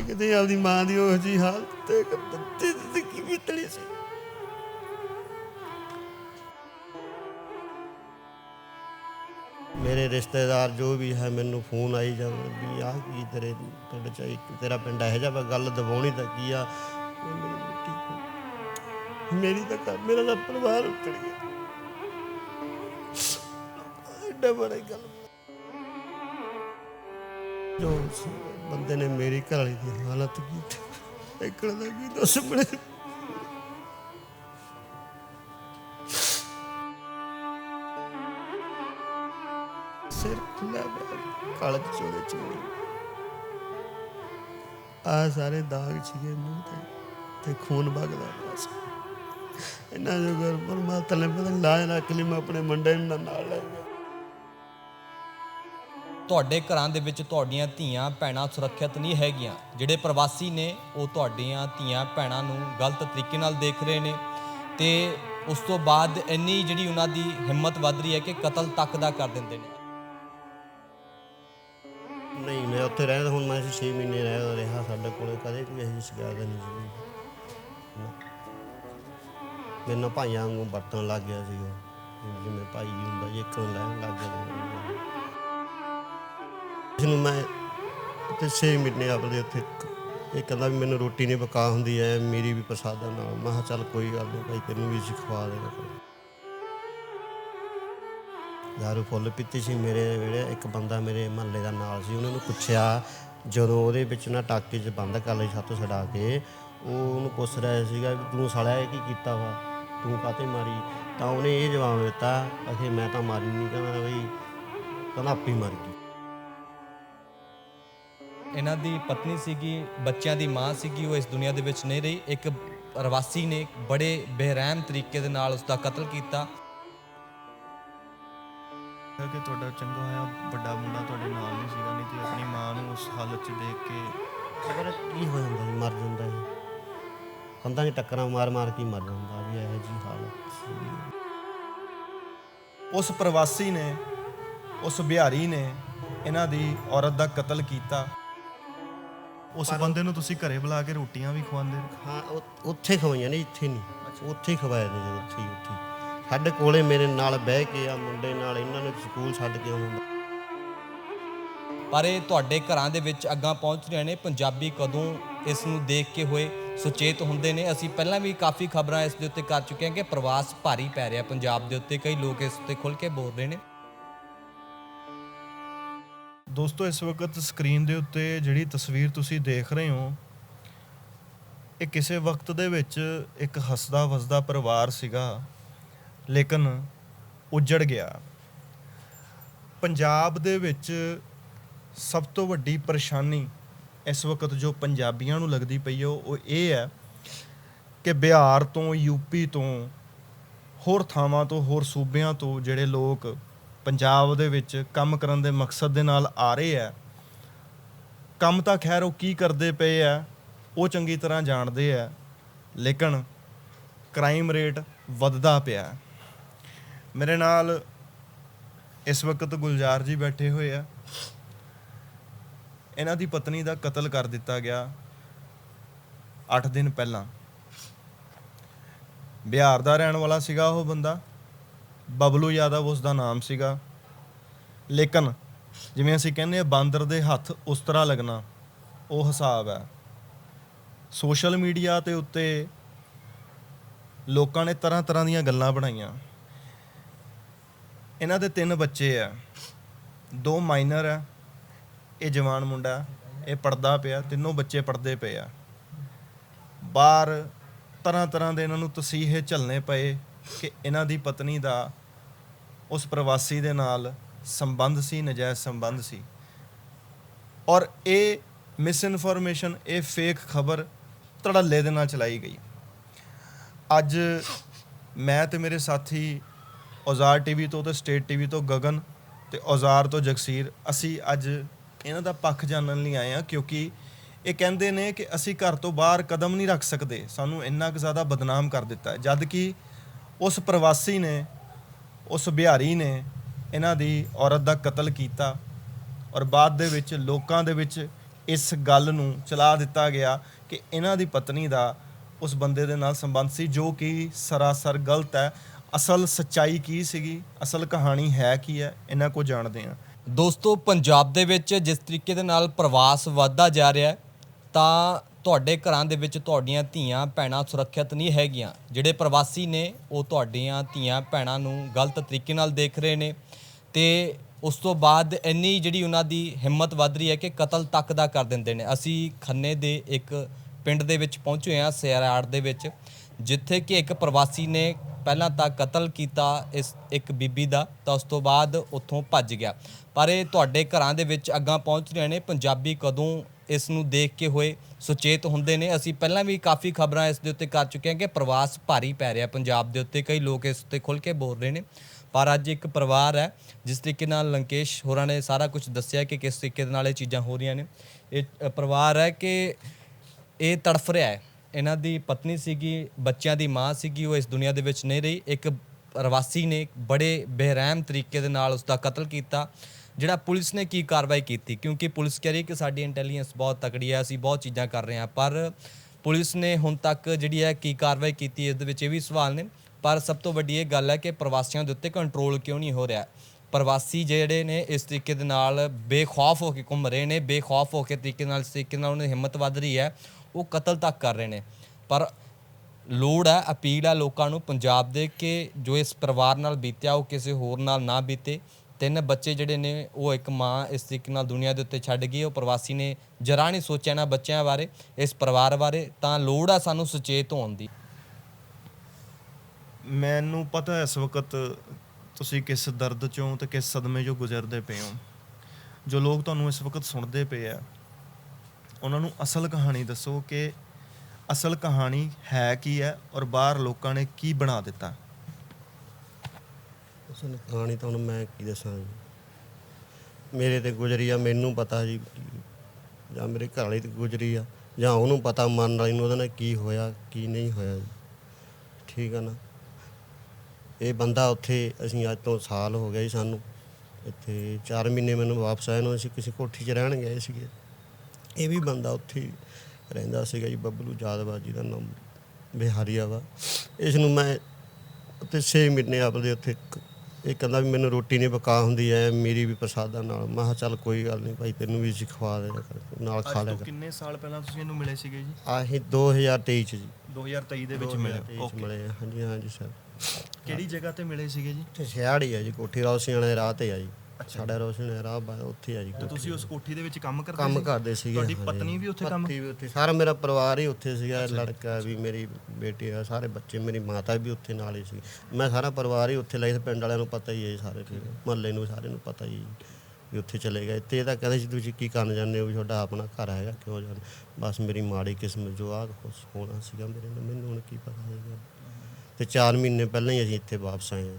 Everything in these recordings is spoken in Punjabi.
ਸੀ ਕਿਤੇ ਆਪਦੀ ਮਾਂ ਦੀ ਉਹ ਜੀ ਹਾਲਤ ਤੇ ਜ਼ਿੰਦਗੀ ਬੀਤਣੀ ਸੀ। ਮੇਰੇ ਰਿਸ਼ਤੇਦਾਰ ਜੋ ਵੀ ਹੈ ਮੈਨੂੰ ਫੋਨ ਆਈ ਜਾਂਦੇ ਵੀ ਆਹ ਕੀ ਤੇਰੇ ਪਿੰਡ ਚ ਇੱਕ ਤੇਰਾ ਪਿੰਡ ਇਹੋ ਵਾ ਗੱਲ ਦਬਾਉਣੀ ਤਾਂ ਕੀ ਆ? ਮੇਰੀ ਤਾਂ ਮੇਰਾ ਤਾਂ ਪਰਿਵਾਰ ਉੱਜੜ ਗਿਆ। ਐਡਾ ਬੜਾ ਗੱਲ ਜੋ ਉਸ ਬੰਦੇ ਨੇ ਮੇਰੀ ਘਰ ਵਾਲੀ ਦੀ ਹਾਲਤ ਕੀਤੀ ਇਕੜ ਦਾ ਕੀ ਦੱਸ ਬਣੇ? ਸਿਰ ਖੁੱਲਾ ਕਾਲਕ ਚੋਲੇ ਚੋਲੇ ਆ ਸਾਰੇ ਦਾਗ ਸੀਗੇ ਮੂੰਹ ਤੇ ਤੇ ਖੂਨ ਵਗਦਾ ਪਿਆ ਸੀ। ਇਹਨਾਂ ਜੋ ਘਰ ਪਰਮਾਤਮਾ ਨੇ ਪਤਾ ਲਾਜ ਰੱਖ ਲਈ, ਮੈਂ ਆਪਣੇ ਮੁੰਡੇ ਨੂੰ ਨਾਲ ਲੈ ਗਿਆ ਤੁਹਾਡੇ ਘਰਾਂ ਦੇ ਵਿੱਚ ਤੁਹਾਡੀਆਂ ਧੀਆਂ ਭੈਣਾਂ ਸੁਰੱਖਿਅਤ ਨਹੀਂ ਹੈਗੀਆਂ। ਜਿਹੜੇ ਪ੍ਰਵਾਸੀ ਨੇ, ਉਹ ਤੁਹਾਡੀਆਂ ਧੀਆਂ ਭੈਣਾਂ ਨੂੰ ਗਲਤ ਤਰੀਕੇ ਨਾਲ ਦੇਖ ਰਹੇ ਨੇ। ਤੇ ਉਸ ਤੋਂ ਬਾਅਦ ਇੰਨੀ ਜਿਹੜੀ ਉਹਨਾਂ ਦੀ ਹਿੰਮਤ ਵੱਧ ਰਹੀ ਹੈ ਕਿ ਕਤਲ ਤੱਕ ਦਾ ਕਰ ਦਿੰਦੇ ਨੇ। ਨਹੀਂ, ਮੈਂ ਉੱਥੇ ਰਹਿਦਾ ਹੁਣ ਮੈਂ 6 ਮਹੀਨੇ ਰਹਿ ਰਿਹਾ ਸਾਡੇ ਕੋਲੇ, ਕਦੇ ਕੋਈ ਇਹੋ ਜਿਹੀ ਸ਼ਿਕਾਇਤ ਨਹੀਂ ਸੀ ਨਾ। ਭਾਈਆਂ ਵਾਂਗੂ ਵਰਤਣ ਲੱਗ ਗਿਆ ਸੀ ਉਹ ਜਿਵੇਂ ਭਾਈ ਵੀ ਹੁੰਦਾ ਜੀ ਇੱਕ ਲੈਣ ਲੱਗ ਗਿਆ। ਜਿਹਨੂੰ ਮੈਂ ਉੱਥੇ 6 ਮਹੀਨੇ ਆਪਦੇ ਉੱਥੇ ਇਹ ਕਹਿੰਦਾ ਵੀ ਮੈਨੂੰ ਰੋਟੀ ਨਹੀਂ ਪਕਾ ਹੁੰਦੀ, ਐ ਮੇਰੀ ਵੀ ਪ੍ਰਸਾਦਾ ਨਾਲ ਮੈਂ ਕਿਹਾ ਚੱਲ ਕੋਈ ਗੱਲ ਨਹੀਂ ਭਾਈ, ਤੈਨੂੰ ਵੀ ਸਿਖਵਾ ਦੇਗਾ ਦਾਰੂ ਫੁੱਲ ਪੀਤੀ ਸੀ ਮੇਰੇ ਵੇਲੇ, ਇੱਕ ਬੰਦਾ ਮੇਰੇ ਮਹੱਲੇ ਦਾ ਨਾਲ ਸੀ, ਉਹਨਾਂ ਨੂੰ ਪੁੱਛਿਆ, ਜਦੋਂ ਉਹਦੇ ਵਿੱਚ ਨਾ ਟਾਕੇ 'ਚ ਬੰਦ ਕਰ ਲਈ ਛੱਤ ਛਡਾ ਕੇ, ਉਹ ਉਹਨੂੰ ਪੁੱਛ ਰਿਹਾ ਸੀਗਾ ਵੀ ਤੂੰ ਸਾਲਿਆ ਇਹ ਕੀ ਕੀਤਾ ਵਾ? ਤੂੰ ਕਾਤੇ ਮਾਰੀ? ਤਾਂ ਉਹਨੇ ਇਹ ਜਵਾਬ ਦਿੱਤਾ, ਅਖੇ ਮੈਂ ਤਾਂ ਮਾਰੀ ਨਹੀਂ ਕਹਿੰਦਾ ਬਈ, ਕਹਿੰਦਾ ਆਪੀ ਮਰ ਗਈ। ਇਹਨਾਂ ਦੀ ਪਤਨੀ ਸੀਗੀ ਬੱਚਿਆਂ ਦੀ ਮਾਂ ਸੀਗੀ ਉਹ ਇਸ ਦੁਨੀਆ ਦੇ ਵਿੱਚ ਨਹੀਂ ਰਹੀ। ਇੱਕ ਪ੍ਰਵਾਸੀ ਨੇ ਬੜੇ ਬੇਰਹਿਮ ਤਰੀਕੇ ਦੇ ਨਾਲ ਉਸ ਦਾ ਕਤਲ ਕੀਤਾ। ਕਿ ਤੁਹਾਡਾ ਚੰਗਾ ਹੋਇਆ ਵੱਡਾ ਮੁੰਡਾ ਤੁਹਾਡੇ ਨਾਲ ਨਹੀਂ ਸੀਗਾ ਨਹੀਂ ਤੇ ਆਪਣੀ ਮਾਂ ਨੂੰ ਉਸ ਹਾਲਤ 'ਚ ਦੇਖ ਕੇ ਖਬਰ ਕੀ ਹੋ ਜਾਂਦਾ ਜੀ ਮਰ ਜਾਂਦਾ ਜੀ ਕੰਧਾਂ 'ਚ ਟੱਕਰਾਂ ਮਾਰ ਮਾਰ ਕੇ ਹੀ ਮਰ ਜਾਂਦਾ ਵੀ ਇਹੋ ਜੀ ਹਾਲਤ ਸੀ। ਉਸ ਪ੍ਰਵਾਸੀ ਨੇ ਉਸ ਬਿਹਾਰੀ ਨੇ ਇਹਨਾਂ ਦੀ ਔਰਤ ਦਾ ਕਤਲ ਕੀਤਾ। ਉਸ ਬੰਦੇ ਨੂੰ ਤੁਸੀਂ ਘਰੇ ਬੁਲਾ ਕੇ ਰੋਟੀਆਂ ਵੀ ਖਵਾਉਂਦੇ ਹਾਂ? ਉੱਥੇ ਖਵਾਈਆਂ ਨੇ ਇੱਥੇ ਨਹੀਂ। ਉੱਥੇ ਹੀ ਖਵਾਇਆ ਨੇ ਜਦੋਂ ਉੱਥੇ ਹੀ ਉੱਥੇ ਹੀ। ਸਾਡੇ ਕੋਲੇ ਮੇਰੇ ਨਾਲ ਬਹਿ ਕੇ ਆ ਮੁੰਡੇ ਨਾਲ ਇਹਨਾਂ ਨੂੰ ਸਕੂਲ ਛੱਡ ਕੇ ਆਉਂਦਾ। ਪਰ ਇਹ ਤੁਹਾਡੇ ਘਰਾਂ ਦੇ ਵਿੱਚ ਅੱਗਾਂ ਪਹੁੰਚ ਰਹੇ ਨੇ ਪੰਜਾਬੀ ਕਦੋਂ ਇਸ ਨੂੰ ਦੇਖ ਕੇ ਹੋਏ ਸੁਚੇਤ ਹੁੰਦੇ ਨੇ? ਅਸੀਂ ਪਹਿਲਾਂ ਵੀ ਕਾਫੀ ਖਬਰਾਂ ਇਸ ਦੇ ਉੱਤੇ ਕਰ ਚੁੱਕੇ ਹਾਂ ਕਿ ਪ੍ਰਵਾਸ ਭਾਰੀ ਪੈ ਰਿਹਾ ਪੰਜਾਬ ਦੇ ਉੱਤੇ ਕਈ ਲੋਕ ਇਸ ਉੱਤੇ ਖੁੱਲ ਕੇ ਬੋਲ ਰਹੇ ਨੇ। ਦੋਸਤੋ, ਇਸ ਵਕਤ ਸਕਰੀਨ ਦੇ ਉੱਤੇ ਜਿਹੜੀ ਤਸਵੀਰ ਤੁਸੀਂ ਦੇਖ ਰਹੇ ਹੋ, ਇਹ ਕਿਸੇ ਵਕਤ ਦੇ ਵਿੱਚ ਇੱਕ ਹੱਸਦਾ ਵਸਦਾ ਪਰਿਵਾਰ ਸੀਗਾ, ਲੇਕਿਨ ਉਜੜ ਗਿਆ। ਪੰਜਾਬ ਦੇ ਵਿੱਚ ਸਭ ਤੋਂ ਵੱਡੀ ਪਰੇਸ਼ਾਨੀ ਇਸ ਵਕਤ ਜੋ ਪੰਜਾਬੀਆਂ ਨੂੰ ਲੱਗਦੀ ਪਈ ਹੈ, ਉਹ ਇਹ ਹੈ ਕਿ ਬਿਹਾਰ ਤੋਂ ਯੂਪੀ ਤੋਂ, ਹੋਰ ਥਾਵਾਂ ਤੋਂ, ਹੋਰ ਸੂਬਿਆਂ ਤੋਂ ਜਿਹੜੇ ਲੋਕ ਪੰਜਾਬ ਦੇ ਵਿੱਚ ਕੰਮ ਕਰਨ ਦੇ ਮਕਸਦ ਦੇ ਨਾਲ ਆ ਰਹੇ ਆ, ਕੰਮ ਤਾਂ ਖੈਰ ਉਹ ਕੀ ਕਰਦੇ ਪਏ ਆ, ਉਹ ਚੰਗੀ ਤਰ੍ਹਾਂ ਜਾਣਦੇ ਆ, ਲੇਕਿਨ ਕ੍ਰਾਈਮ ਰੇਟ ਵੱਧਦਾ ਪਿਆ। ਮੇਰੇ ਨਾਲ ਇਸ ਵਕਤ ਗੁਲਜ਼ਾਰ ਜੀ ਬੈਠੇ ਹੋਏ ਆ। ਇਹਨਾਂ ਦੀ ਪਤਨੀ ਦਾ ਕਤਲ ਕਰ ਦਿੱਤਾ ਗਿਆ 8 ਦਿਨ ਪਹਿਲਾਂ। ਬਿਹਾਰ ਦਾ ਰਹਿਣ ਵਾਲਾ ਸੀਗਾ ਉਹ ਬੰਦਾ। ਬਬਲੂ ਯਾਦਵ ਉਸ ਦਾ ਨਾਮ ਸੀਗਾ। ਲੇਕਿਨ ਜਿਵੇਂ ਅਸੀਂ ਕਹਿੰਦੇ ਆ ਬਾਂਦਰ ਦੇ ਹੱਥ ਉਸ ਤਰ੍ਹਾਂ ਲੱਗਣਾ, ਉਹ ਹਿਸਾਬ ਹੈ। ਸੋਸ਼ਲ ਮੀਡੀਆ ਤੇ ਉੱਤੇ ਲੋਕਾਂ ਨੇ ਤਰ੍ਹਾਂ ਤਰ੍ਹਾਂ ਦੀਆਂ ਗੱਲਾਂ ਬਣਾਈਆਂ। ਇਹਨਾਂ ਦੇ ਤਿੰਨ ਬੱਚੇ ਆ। ਦੋ ਮਾਈਨਰ ਆ, ਇਹ ਜਵਾਨ ਮੁੰਡਾ, ਇਹ ਪੜਦਾ ਪਿਆ, ਤਿੰਨੋਂ ਬੱਚੇ ਪੜਦੇ ਪਏ ਆ। ਬਾਹਰ ਤਰ੍ਹਾਂ ਤਰ੍ਹਾਂ ਦੇ ਇਹਨਾਂ ਨੂੰ ਤਸੀਹੇ ਝੱਲਣੇ ਪਏ ਕਿ ਇਹਨਾਂ ਦੀ ਪਤਨੀ ਦਾ ਉਸ ਪ੍ਰਵਾਸੀ ਦੇ ਨਾਲ ਸੰਬੰਧ ਸੀ, ਨਜਾਇਜ਼ ਸੰਬੰਧ ਸੀ। ਔਰ ਇਹ ਮਿਸਇਨਫੋਰਮੇਸ਼ਨ ਇਹ ਫੇਕ ਖਬਰ ਧੜੱਲੇ ਦੇ ਨਾਲ ਚਲਾਈ ਗਈ। ਅੱਜ ਮੈਂ ਤੇ ਮੇਰੇ ਸਾਥੀ ਔਜ਼ਾਰ ਟੀਵੀ ਤੋਂ ਤੇ ਸਟੇਟ ਟੀਵੀ ਤੋਂ ਗਗਨ ਤੇ ਔਜ਼ਾਰ ਤੋਂ ਜਗਸੀਰ, ਅਸੀਂ ਅੱਜ ਇਹਨਾਂ ਦਾ ਪੱਖ ਜਾਣਨ ਲਈ ਆਏ ਹਾਂ ਕਿਉਂਕਿ ਇਹ ਕਹਿੰਦੇ ਨੇ ਕਿ ਅਸੀਂ ਘਰ ਤੋਂ ਬਾਹਰ ਕਦਮ ਨਹੀਂ ਰੱਖ ਸਕਦੇ। ਸਾਨੂੰ ਇੰਨਾ ਕੁ ਜ਼ਿਆਦਾ ਬਦਨਾਮ ਕਰ ਦਿੱਤਾ। ਹੈ ਜਦ ਕਿ ਉਸ ਪ੍ਰਵਾਸੀ ਨੇ ਉਸ ਬਿਹਾਰੀ ਨੇ ਇਹਨਾਂ ਦੀ ਔਰਤ ਦਾ ਕਤਲ ਕੀਤਾ ਔਰ ਬਾਅਦ ਦੇ ਵਿੱਚ ਲੋਕਾਂ ਦੇ ਵਿੱਚ ਇਸ ਗੱਲ ਨੂੰ ਚਲਾ ਦਿੱਤਾ ਗਿਆ ਕਿ ਇਹਨਾਂ ਦੀ ਪਤਨੀ ਦਾ ਉਸ ਬੰਦੇ ਦੇ ਨਾਲ ਸੰਬੰਧ ਸੀ, ਜੋ ਕਿ ਸਰਾਸਰ ਗਲਤ ਹੈ। ਅਸਲ ਸੱਚਾਈ ਕੀ ਸੀਗੀ? ਅਸਲ ਕਹਾਣੀ ਹੈ ਕੀ ਹੈ? ਇਹਨਾਂ ਕੋ ਜਾਣਦੇ ਹਾਂ। ਦੋਸਤੋ, ਪੰਜਾਬ ਦੇ ਵਿੱਚ ਜਿਸ ਤਰੀਕੇ ਦੇ ਨਾਲ ਪ੍ਰਵਾਸ ਵੱਧਦਾ ਜਾ ਰਿਹਾ ਹੈ, ਤਾਂ ਤੁਹਾਡੇ ਘਰਾਂ ਦੇ ਵਿੱਚ ਤੁਹਾਡੀਆਂ ਧੀਆਂ ਭੈਣਾਂ ਸੁਰੱਖਿਅਤ ਨਹੀਂ ਹੈਗੀਆਂ। ਜਿਹੜੇ ਪ੍ਰਵਾਸੀ ਨੇ, ਉਹ ਤੁਹਾਡੀਆਂ ਧੀਆਂ ਭੈਣਾਂ ਨੂੰ ਗਲਤ ਤਰੀਕੇ ਨਾਲ ਦੇਖ ਰਹੇ ਨੇ ਤੇ ਉਸ ਤੋਂ ਬਾਅਦ ਇੰਨੀ ਜਿਹੜੀ ਉਹਨਾਂ ਦੀ ਹਿੰਮਤ ਵੱਧ ਰਹੀ ਹੈ ਕਿ ਕਤਲ ਤੱਕ ਦਾ ਕਰ ਦਿੰਦੇ ਨੇ। ਅਸੀਂ ਖੰਨੇ ਦੇ ਇੱਕ ਪਿੰਡ ਦੇ ਵਿੱਚ ਪਹੁੰਚੇ ਹਾਂ, ਸਿਆਰਾੜ ਦੇ ਵਿੱਚ, ਜਿੱਥੇ ਕਿ ਇੱਕ ਪ੍ਰਵਾਸੀ ਨੇ ਪਹਿਲਾਂ ਤਾਂ ਕਤਲ ਕੀਤਾ ਇਸ ਇੱਕ ਬੀਬੀ ਦਾ, ਤਾਂ ਉਸ ਤੋਂ ਬਾਅਦ ਉੱਥੋਂ ਭੱਜ ਗਿਆ। ਪਰ ਇਹ ਤੁਹਾਡੇ ਘਰਾਂ ਦੇ ਵਿੱਚ ਅੱਗਾ ਪਹੁੰਚ ਰਹੇ ਨੇ। ਪੰਜਾਬੀ ਕਦੋਂ ਇਸ ਨੂੰ ਦੇਖ ਕੇ ਹੋਏ ਸੁਚੇਤ ਹੁੰਦੇ ਨੇ। ਅਸੀਂ ਪਹਿਲਾਂ ਵੀ ਕਾਫੀ ਖਬਰਾਂ ਇਸ ਦੇ ਉੱਤੇ ਕਰ ਚੁੱਕੇ ਹਾਂ ਕਿ ਪ੍ਰਵਾਸ ਭਾਰੀ ਪੈ ਰਿਹਾ ਪੰਜਾਬ ਦੇ ਉੱਤੇ। ਕਈ ਲੋਕ ਇਸ ਉੱਤੇ ਖੁੱਲ ਕੇ ਬੋਲ ਰਹੇ ਨੇ। ਪਰ ਅੱਜ ਇੱਕ ਪਰਿਵਾਰ ਹੈ, ਜਿਸ ਤਰੀਕੇ ਨਾਲ ਲੰਕੇਸ਼ ਹੋਰਾਂ ਨੇ ਸਾਰਾ ਕੁਝ ਦੱਸਿਆ ਕਿ ਕਿਸ ਤਰੀਕੇ ਦੇ ਨਾਲ ਇਹ ਚੀਜ਼ਾਂ ਹੋ ਰਹੀਆਂ ਨੇ। ਇਹ ਪਰਿਵਾਰ ਹੈ ਕਿ ਇਹ ਤੜਫ ਰਿਹਾ ਹੈ। ਇਹਨਾਂ ਦੀ ਪਤਨੀ ਸੀਗੀ, ਬੱਚਿਆਂ ਦੀ ਮਾਂ ਸੀਗੀ, ਉਹ ਇਸ ਦੁਨੀਆ ਦੇ ਵਿੱਚ ਨਹੀਂ ਰਹੀ। ਇੱਕ ਪ੍ਰਵਾਸੀ ਨੇ ਬੜੇ ਬੇਰਹਿਮ ਤਰੀਕੇ ਦੇ ਨਾਲ ਉਸ ਦਾ ਕਤਲ ਕੀਤਾ। ਜਿਹੜਾ ਪੁਲਿਸ ਨੇ ਕੀ ਕਾਰਵਾਈ ਕੀਤੀ? ਕਿਉਂਕਿ ਪੁਲਿਸ ਕਹਿ ਰਹੀ ਕਿ ਸਾਡੀ ਇੰਟੈਲੀਜੈਂਸ ਬਹੁਤ ਤਕੜੀ ਹੈ, ਅਸੀਂ ਬਹੁਤ ਚੀਜ਼ਾਂ ਕਰ ਰਹੇ ਹਾਂ, ਪਰ ਪੁਲਿਸ ਨੇ ਹੁਣ ਤੱਕ ਜਿਹੜੀ ਹੈ ਕੀ ਕਾਰਵਾਈ ਕੀਤੀ ਇਸ ਦੇ ਵਿੱਚ ਇਹ ਵੀ ਸਵਾਲ ਨੇ। ਪਰ ਸਭ ਤੋਂ ਵੱਡੀ ਇਹ ਗੱਲ ਹੈ ਕਿ ਪ੍ਰਵਾਸੀਆਂ ਦੇ ਉੱਤੇ ਕੰਟਰੋਲ ਕਿਉਂ ਨਹੀਂ ਹੋ ਰਿਹਾ? ਪ੍ਰਵਾਸੀ ਜਿਹੜੇ ਨੇ ਇਸ ਤਰੀਕੇ ਦੇ ਨਾਲ ਬੇਖੌਫ ਹੋ ਕੇ ਘੁੰਮ ਰਹੇ ਨੇ, ਬੇਖੌਫ ਹੋ ਕੇ ਤਰੀਕੇ ਨਾਲ, ਇਸ ਤਰੀਕੇ ਨਾਲ ਉਹਨਾਂ ਦੀ ਹਿੰਮਤ ਵੱਧ ਰਹੀ ਹੈ, ਉਹ ਕਤਲ ਤੱਕ ਕਰ ਰਹੇ ਨੇ। ਪਰ ਲੋੜ ਹੈ, ਅਪੀਲ ਹੈ ਲੋਕਾਂ ਨੂੰ ਪੰਜਾਬ ਦੇ ਕਿ ਜੋ ਇਸ ਪਰਿਵਾਰ ਨਾਲ ਬੀਤਿਆ, ਉਹ ਕਿਸੇ ਹੋਰ ਨਾਲ ਨਾ ਬੀਤੇ। ਤਿੰਨ ਬੱਚੇ ਜਿਹੜੇ ਨੇ, ਉਹ ਇੱਕ ਮਾਂ ਇਸ ਤਰੀਕੇ ਨਾਲ ਦੁਨੀਆ ਦੇ ਉੱਤੇ ਛੱਡ ਗਈ, ਉਹ ਪ੍ਰਵਾਸੀ ਨੇ ਜਰਾ ਨਹੀਂ ਸੋਚਿਆ ਨਾ ਬੱਚਿਆਂ ਬਾਰੇ, ਇਸ ਪਰਿਵਾਰ ਬਾਰੇ, ਤਾਂ ਲੋੜ ਆ ਸਾਨੂੰ ਸੁਚੇਤ ਹੋਣ ਦੀ। ਮੈਨੂੰ ਪਤਾ ਇਸ ਵਕਤ ਤੁਸੀਂ ਕਿਸ ਦਰਦ ਚੋਂ ਤੇ ਕਿਸ ਸਦਮੇ ਚੋਂ ਗੁਜ਼ਰਦੇ ਪਏ ਹੋ। ਜੋ ਲੋਕ ਤੁਹਾਨੂੰ ਇਸ ਵਕਤ ਸੁਣਦੇ ਪਏ ਆ, ਉਹਨਾਂ ਨੂੰ ਅਸਲ ਕਹਾਣੀ ਦੱਸੋ ਕਿ ਅਸਲ ਕਹਾਣੀ ਹੈ ਕੀ ਹੈ ਔਰ ਬਾਹਰ ਲੋਕਾਂ ਨੇ ਕੀ ਬਣਾ ਦਿੱਤਾ। ਸਾਨੂੰ ਕਹਾਣੀ ਤਾਂ ਹੁਣ ਮੈਂ ਕੀ ਦੱਸਾਂ ਜੀ? ਮੇਰੇ ਤੇ ਗੁਜ਼ਰੀ ਆ, ਮੈਨੂੰ ਪਤਾ ਜੀ ਜਾਂ ਮੇਰੇ ਘਰ ਵਾਲੀ ਤੇ ਗੁਜ਼ਰੀ ਆ, ਜਾਂ ਉਹਨੂੰ ਪਤਾ ਮਨ ਵਾਲੀ ਨੂੰ ਉਹਦੇ ਨਾਲ ਕੀ ਹੋਇਆ, ਕੀ ਨਹੀਂ ਹੋਇਆ ਜੀ। ਠੀਕ ਆ ਨਾ? ਇਹ ਬੰਦਾ ਉੱਥੇ ਅਸੀਂ ਅੱਜ ਤੋਂ ਸਾਲ ਹੋ ਗਿਆ ਜੀ ਸਾਨੂੰ। ਇੱਥੇ 4 ਮਹੀਨੇ ਮੈਨੂੰ ਵਾਪਸ ਆਏ ਨੂੰ, ਅਸੀਂ ਕਿਸੇ ਕੋਠੀ 'ਚ ਰਹਿਣ ਗਏ ਸੀਗੇ। ਇਹ ਵੀ ਬੰਦਾ ਉੱਥੇ ਹੀ ਰਹਿੰਦਾ ਸੀਗਾ ਜੀ, ਬੱਬਲੂ ਜਾਦਵਾ ਜੀ ਦਾ ਨਾਮ, ਬਿਹਾਰੀਆ ਵਾ। ਇਸ ਨੂੰ ਮੈਂ ਉੱਥੇ 6 ਮਹੀਨੇ ਆਪਦੇ ਉੱਥੇ ਕ- ਇਹ ਕਹਿੰਦਾ ਵੀ ਮੈਨੂੰ ਰੋਟੀ ਨਹੀਂ ਪਕਾ ਹੁੰਦੀ ਐ ਮੇਰੀ ਵੀ ਪ੍ਰਸਾਦਾ ਨਾਲ। ਮੈਂ ਕਿਹਾ ਚੱਲ ਕੋਈ ਗੱਲ ਨਹੀਂ ਭਾਈ ਤੈਨੂੰ ਵੀ ਅਸੀਂ ਖਵਾ ਕਰ ਨਾਲ ਖਾ ਲਿਆ ਕਰ ਕਿੰਨੇ ਸਾਲ ਪਹਿਲਾਂ ਤੁਸੀਂ ਇਹਨੂੰ ਮਿਲੇ ਸੀਗੇ ਜੀ? ਆਹੀ 2023 ਚ ਜੀ। 2023 ਦੇ ਵਿੱਚ 2023 ਮਿਲੇ ਚ ਓਕੇ। ਮਿਲੇ ਆ। ਹਾਂਜੀ ਹਾਂਜੀ ਸਰ। ਕਿਹੜੀ ਜਗ੍ਹਾ ਤੇ ਮਿਲੇ ਸੀਗੇ ਜੀ? ਤੇ ਸਿਆੜੀ ਆ ਜੀ ਕੋਠੀ ਰੌਸ਼ਨੀ ਵਾਲੇ ਰਾਹ ਤੇ ਆ ਜੀ। ਸਾਡਾ ਰੌਸ਼ਨੀ ਰਾਹ ਬਾ- ਉੱਥੇ ਆ ਜੀ। ਤੇ। ਤੁਸੀਂ ਉਸ ਕੋਠੀ ਦੇ ਵਿੱਚ ਕੰਮ ਕਰਦੇ ਕੰਮ ਸੀ? ਕਰਦੇ ਸੀਗੇ ਤੁਹਾਡੀ ਹਾਂਜੀ। ਪਤਨੀ ਵੀ ਉੱਥੇ ਕੰਮ ਪਤੀ ਵੀ ਉੱਥੇ ਸਾਰਾ ਮੇਰਾ ਪਰਿਵਾਰ ਹੀ ਉੱਥੇ ਸੀਗਾ ਲੜਕਾ ਵੀ ਮੇਰੀ ਬੇਟੀ ਆ ਸਾਰੇ ਬੱਚੇ ਮੇਰੀ ਮਾਤਾ ਵੀ ਉੱਥੇ ਨਾਲ ਹੀ ਸੀ। ਮੈਂ ਸਾਰਾ ਪਰਿਵਾਰ ਹੀ ਉੱਥੇ ਲਈ ਪਿੰਡ ਵਾਲਿਆਂ ਨੂੰ ਪਤਾ ਹੀ ਹੈ ਜੀ ਸਾਰੇ ਮਹੱਲੇ ਨੂੰ ਸਾਰੇ ਨੂੰ ਪਤਾ ਹੀ ਹੈ ਵੀ ਉੱਥੇ ਚਲੇ ਗਏ। ਤੇ ਇਹ ਤਾਂ ਕਹਿੰਦੇ ਸੀ ਤੁਸੀਂ ਕੀ ਕਰਨ ਜਾਂਦੇ ਹੋ? ਵੀ ਤੁਹਾਡਾ ਆਪਣਾ ਘਰ ਹੈਗਾ ਕਿਉਂ ਜਾਂਦੇ ਬਸ ਮੇਰੀ ਮਾੜੀ ਕਿਸਮਤ ਜੋ ਆ ਹੋਣਾ ਸੀਗਾ ਮੇਰੇ ਨਾਲ ਮੈਨੂੰ ਹੁਣ ਕੀ ਪਤਾ ਸੀਗਾ। ਤੇ 4 ਮਹੀਨੇ ਪਹਿਲਾਂ ਹੀ ਅਸੀਂ ਇੱਥੇ ਵਾਪਸ ਆਏ ਹਾਂ।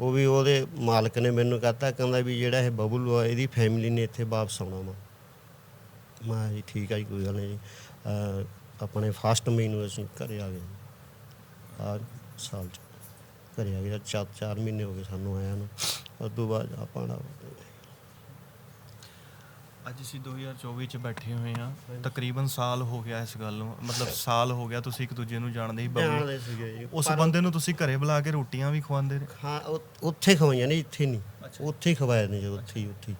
ਉਹ ਵੀ ਉਹਦੇ ਮਾਲਕ ਨੇ ਮੈਨੂੰ ਕਹਤਾ, ਕਹਿੰਦਾ ਵੀ ਜਿਹੜਾ ਇਹ ਬਬਲੂ ਆ, ਇਹਦੀ ਫੈਮਿਲੀ ਨੇ ਇੱਥੇ ਵਾਪਸ ਆਉਣਾ ਵਾ। ਮੈਂ ਜੀ, ਠੀਕ ਆ ਜੀ, ਕੋਈ ਗੱਲ ਨਹੀਂ ਜੀ। ਆਪਣੇ ਫਸਟ ਮਈ ਨੂੰ ਅਸੀਂ ਘਰੇ ਆ ਗਏ ਆ ਸਾਲ ਚ ਘਰੇ ਆ ਗਏ, ਚਾਰ ਚਾਰ ਮਹੀਨੇ ਹੋ ਗਏ ਸਾਨੂੰ ਆਇਆ ਨੂੰ। ਉਸ ਤੋਂ ਬਾਅਦ ਆਪਾਂ ਅੱਜ ਅਸੀਂ 2024 ਚ ਬੈਠੇ ਹੋਏ ਹਾਂ। ਤਕਰੀਬਨ ਸਾਲ ਹੋ ਗਿਆ ਇਸ ਗੱਲ ਨੂੰ। ਮਤਲਬ ਸਾਲ ਹੋ ਗਿਆ ਤੁਸੀਂ ਇੱਕ ਦੂਜੇ ਨੂੰ ਜਾਣਦੇ ਹੀ ਜਾਣਦੇ ਸੀਗੇ ਜੀ। ਉਸ ਬੰਦੇ ਨੂੰ ਤੁਸੀਂ ਘਰੇ ਬੁਲਾ ਕੇ ਰੋਟੀਆਂ ਵੀ ਖਵਾਉਂਦੇ ਰਹੇ? ਹਾਂ ਉੱਥੇ ਖਵਾਈਆਂ ਨੇ ਇੱਥੇ ਨਹੀਂ। ਉੱਥੇ ਖਵਾਇਆ ਨੇ ਜਦੋਂ ਉੱਥੇ ਹੀ ਉੱਥੇ ਹੀ।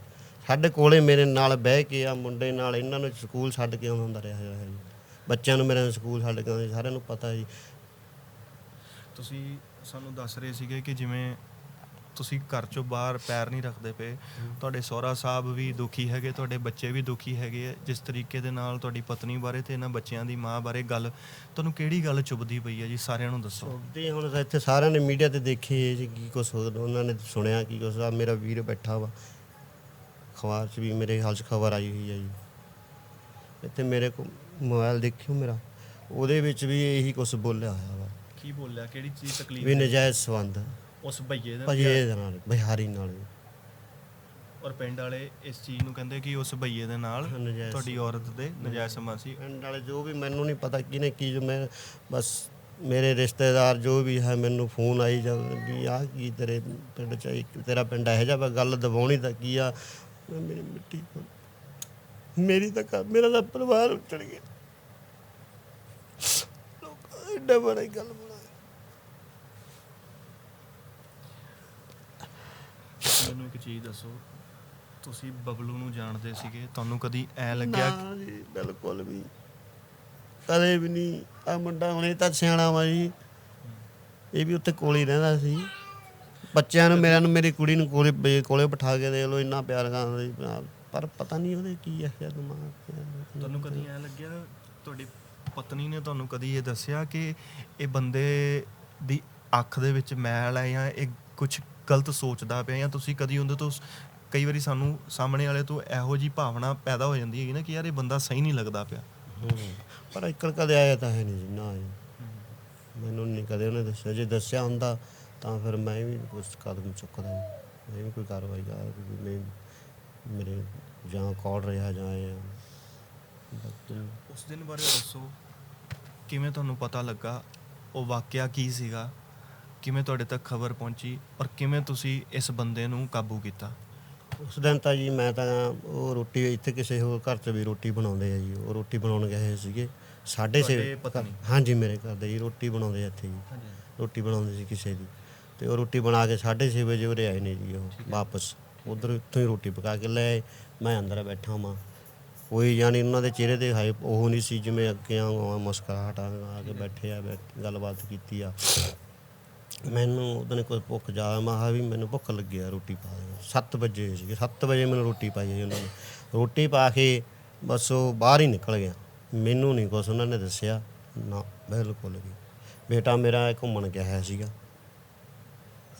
ਸਾਡੇ ਕੋਲੇ ਮੇਰੇ ਨਾਲ ਬਹਿ ਕੇ ਆ ਮੁੰਡੇ ਨਾਲ ਇਹਨਾਂ ਨੂੰ ਸਕੂਲ ਛੱਡ ਕੇ ਆਉਂਦਾ ਹੁੰਦਾ ਰਿਹਾ ਹੈ ਜੀ। ਬੱਚਿਆਂ ਨੂੰ ਮੇਰੇ ਨੂੰ ਸਕੂਲ ਛੱਡ ਕੇ ਆਉਂਦੇ ਸਾਰਿਆਂ ਨੂੰ ਪਤਾ ਜੀ। ਤੁਸੀਂ ਸਾਨੂੰ ਦੱਸ ਰਹੇ ਸੀਗੇ ਕਿ ਜਿਵੇਂ ਤੁਸੀਂ ਘਰ ਚੋਂ ਬਾਹਰ ਪੈਰ ਨਹੀਂ ਰੱਖਦੇ ਪਏ। ਤੁਹਾਡੇ ਸਹੁਰਾ ਸਾਹਿਬ ਵੀ ਦੁਖੀ ਹੈਗੇ ਤੁਹਾਡੇ ਬੱਚੇ ਵੀ ਦੁਖੀ ਹੈਗੇ ਆ। ਜਿਸ ਤਰੀਕੇ ਦੇ ਨਾਲ ਤੁਹਾਡੀ ਪਤਨੀ ਬਾਰੇ ਤੇ ਇਹਨਾਂ ਬੱਚਿਆਂ ਦੀ ਮਾਂ ਬਾਰੇ ਗੱਲ ਤੁਹਾਨੂੰ ਕਿਹੜੀ ਗੱਲ ਚੁਭਦੀ ਪਈ ਹੈ ਜੀ? ਸਾਰਿਆਂ ਨੂੰ ਦੱਸੋ। ਤੇ ਹੁਣ ਇੱਥੇ ਸਾਰਿਆਂ ਨੇ ਮੀਡੀਆ ਤੇ ਦੇਖੇ ਜੀ ਕੀ ਕੁਛ ਹੋ ਉਹਨਾਂ ਨੇ ਸੁਣਿਆ ਕੀ ਕੁਛ ਆ। ਮੇਰਾ ਵੀਰ ਬੈਠਾ ਵਾ। ਅਖਬਾਰ 'ਚ ਵੀ ਮੇਰੇ ਹਾਲ 'ਚ ਖਬਰ ਆਈ ਹੋਈ ਹੈ ਜੀ। ਇੱਥੇ ਮੇਰੇ ਕੋਲ ਮੋਬਾਈਲ ਦੇਖਿਓ ਮੇਰਾ। ਉਹਦੇ ਵਿੱਚ ਵੀ ਇਹੀ ਕੁਛ ਬੋਲਿਆ ਹੋਇਆ ਵਾ। ਕੀ ਬੋਲਿਆ? ਕਿਹੜੀ ਚੀਜ਼ ਵੀ ਨਜਾਇਜ਼ ਸੰਬੰਧ। ਉਸ ਭਈਏ ਭਾਜੀ ਇਹਦੇ ਨਾਲ? ਬਿਹਾਰੀ ਨਾਲ ਵੀ। ਔਰ ਪਿੰਡ ਵਾਲੇ ਇਸ ਚੀਜ਼ ਨੂੰ ਕਹਿੰਦੇ ਕਿ ਉਸ ਭਈਏ ਦੇ ਨਾਲ ਨਜਾਇਜ਼। ਤੁਹਾਡੀ ਔਰਤ ਦੇ ਨਜਾਇਜ਼ ਸੰਬੰਧ ਸੀ ਪਿੰਡ ਵਾਲੇ ਜੋ ਵੀ ਮੈਨੂੰ ਨਹੀਂ ਪਤਾ ਕਿਹਨੇ ਕੀ ਜੋ ਮੈਂ ਬਸ ਮੇਰੇ ਰਿਸ਼ਤੇਦਾਰ ਜੋ ਵੀ ਹੈ ਮੈਨੂੰ ਫੋਨ ਆਈ ਜਾਂਦੇ ਵੀ ਆ ਕੀ ਤੇਰੇ ਪਿੰਡ ਚ ਤੇਰਾ ਪਿੰਡ ਇਹੋ ਜਿਹਾ ਵਾ ਗੱਲ ਦਬਾਉਣੀ ਤਾਂ ਕੀ ਆ? ਮੈਂ ਮੇਰੀ ਮਿੱਟੀ ਮੇਰੀ ਤਾਂ ਘਰ- ਮੇਰਾ ਤਾਂ ਪਰਿਵਾਰ ਉੱਜੜ ਗਿਆ। ਲੋਕਾਂ ਦਾ ਐਡਾ ਬੜਾ ਹੀ ਗੱਲ ਬਣਾਇਆ ਮੈਨੂੰ ਇੱਕ ਚੀਜ਼ ਦੱਸੋ। ਤੁਸੀਂ ਬਬਲੂ ਨੂੰ ਜਾਣਦੇ ਸੀਗੇ ਤੁਹਾਨੂੰ ਕਦੀ ਐ ਲੱਗਿਆ ਨਾ ਜੀ ਬਿਲਕੁਲ ਵੀ। ਕਦੇ ਵੀ ਨਹੀਂ। ਆ ਮੁੰਡਾ ਹੁਣੇ ਤਾਂ ਸਿਆਣਾ ਵਾ ਜੀ। ਇਹ ਵੀ ਉੱਥੇ ਕੋਲ ਹੀ ਰਹਿੰਦਾ ਸੀ। ਬੱਚਿਆਂ ਨੂੰ ਮੇਰਿਆਂ ਨੂੰ ਮੇਰੀ ਕੁੜੀ ਨੂੰ ਕੋਲੇ ਬੇ- ਕੋਲੇ ਬਿਠਾ ਕੇ ਦੇ ਲੋ ਇੰਨਾ ਪਿਆਰ ਕਰਦਾ ਸੀ। ਪਰ ਪਤਾ ਨਹੀਂ ਉਹਦੇ ਕੀ ਹੈ ਸ਼ਾਇਦ ਦਿਮਾਗ 'ਚ। ਤੁਹਾਨੂੰ ਕਦੀ ਐ ਲੱਗਿਆ ਤੁਹਾਡੀ ਪਤਨੀ ਨੇ ਤੁਹਾਨੂੰ ਕਦੀ ਇਹ ਦੱਸਿਆ ਕਿ ਇਹ ਬੰਦੇ ਦੀ ਅੱਖ ਦੇ ਵਿੱਚ ਮੈਲ ਹੈ ਜਾਂ ਇਹ ਕੁਝ ਗਲਤ ਸੋਚਦਾ ਪਿਆ ਜਾਂ ਤੁਸੀਂ ਕਦੀ ਉਹਦੇ ਤੋਂ ਕਈ ਵਾਰੀ ਸਾਨੂੰ ਸਾਹਮਣੇ ਵਾਲੇ ਤੋਂ ਇਹੋ ਜੀ ਭਾਵਨਾ ਪੈਦਾ ਹੋ ਜਾਂਦੀ ਹੈ ਨਾ ਕਿ ਯਾਰ ਇਹ ਬੰਦਾ ਸਹੀ ਨਹੀਂ ਲੱਗਦਾ ਪਿਆ। ਪਰ ਇੱਕੜ ਕਦੇ ਆਇਆ ਤਾਂ ਹੈ ਨਹੀਂ ਜੀ ਨਾ ਮੈਨੂੰ ਨਹੀਂ ਕਦੇ ਉਹਨੇ ਦੱਸਿਆ। ਜੇ ਦੱਸਿਆ ਹੁੰਦਾ ਤਾਂ ਫਿਰ ਮੈਂ ਵੀ ਕੁਝ ਕਦਮ ਚੁੱਕਦਾ ਮੈਂ ਵੀ ਕੋਈ ਕਾਰਵਾਈ ਕਰ ਮੈਂ ਮੇਰੇ ਜਾਂ ਕਾਲ ਰਿਹਾ ਜਾਂ। ਉਸ ਦਿਨ ਬਾਰੇ ਦੱਸੋ। ਕਿਵੇਂ ਤੁਹਾਨੂੰ ਪਤਾ ਲੱਗਾ? ਉਹ ਵਾਕਿਆ ਕੀ ਸੀਗਾ? ਕਿਵੇਂ ਤੁਹਾਡੇ ਤੱਕ ਖਬਰ ਪਹੁੰਚੀ ਔਰ ਕਿਵੇਂ ਤੁਸੀਂ ਇਸ ਬੰਦੇ ਨੂੰ ਕਾਬੂ ਕੀਤਾ? ਉਸ ਦਿਨ ਤਾਂ ਜੀ ਮੈਂ ਤਾਂ ਉਹ ਰੋਟੀ ਇੱਥੇ ਕਿਸੇ ਹੋਰ ਘਰ 'ਚ ਵੀ ਰੋਟੀ ਬਣਾਉਂਦੇ ਆ ਜੀ। ਉਹ ਰੋਟੀ ਬਣਾਉਣ ਗਏ ਹੋਏ ਸੀਗੇ। ਸਾਢੇ ਪਤਨੀ? ਹਾਂਜੀ ਮੇਰੇ ਘਰ ਦੇ ਜੀ ਰੋਟੀ ਬਣਾਉਂਦੇ ਆ ਇੱਥੇ ਜੀ। ਰੋਟੀ ਬਣਾਉਂਦੇ ਸੀ ਕਿਸੇ ਦੀ। ਤੇ ਉਹ ਰੋਟੀ ਬਣਾ ਕੇ 6:30 ਵਜੇ ਉਰੇ ਆਏ ਨੇ ਜੀ ਉਹ ਵਾਪਸ। ਉਧਰ ਉੱਥੋਂ ਹੀ ਰੋਟੀ ਪਕਾ ਕੇ ਲੈ ਮੈਂ ਅੰਦਰ ਬੈਠਾ ਮਾਂ ਕੋਈ ਯਾਨੀ ਉਹਨਾਂ ਦੇ ਚਿਹਰੇ ਤੇ ਹਾਈ ਉਹ ਨਹੀਂ ਸੀ ਜਿਵੇਂ ਅੱਗੇ ਆ ਮੁਸਕਰਾਹਟ ਆ ਆ ਕੇ ਬੈਠੇ ਆ ਬੈਠ- ਗੱਲਬਾਤ ਕੀਤੀ ਆ। ਮੈਨੂੰ ਉਹਦਨੇ ਕੋਈ ਭੁੱਖ ਜਾ ਮੈਂ ਵੀ ਮੈਨੂੰ ਭੁੱਖ ਲੱਗੀ ਆ ਰੋਟੀ ਪਾ ਦੇ 7 ਵਜੇ ਸੀਗੇ 7 ਵਜੇ ਮੈਨੂੰ ਰੋਟੀ ਪਾਈ ਜੀ ਉਹਨਾਂ ਨੇ। ਰੋਟੀ ਪਾ ਕੇ ਬਸ ਉਹ ਬਾਹਰ ਹੀ ਨਿਕਲ ਗਿਆ। ਮੈਨੂੰ ਨਹੀਂ ਕੁਛ ਉਹਨਾਂ ਨੇ ਦੱਸਿਆ, ਨਾ, ਬਿਲਕੁਲ ਵੀ। ਬੇਟਾ ਮੇਰਾ ਘੁੰਮਣ ਗਿਆ ਹੈ ਸੀਗਾ।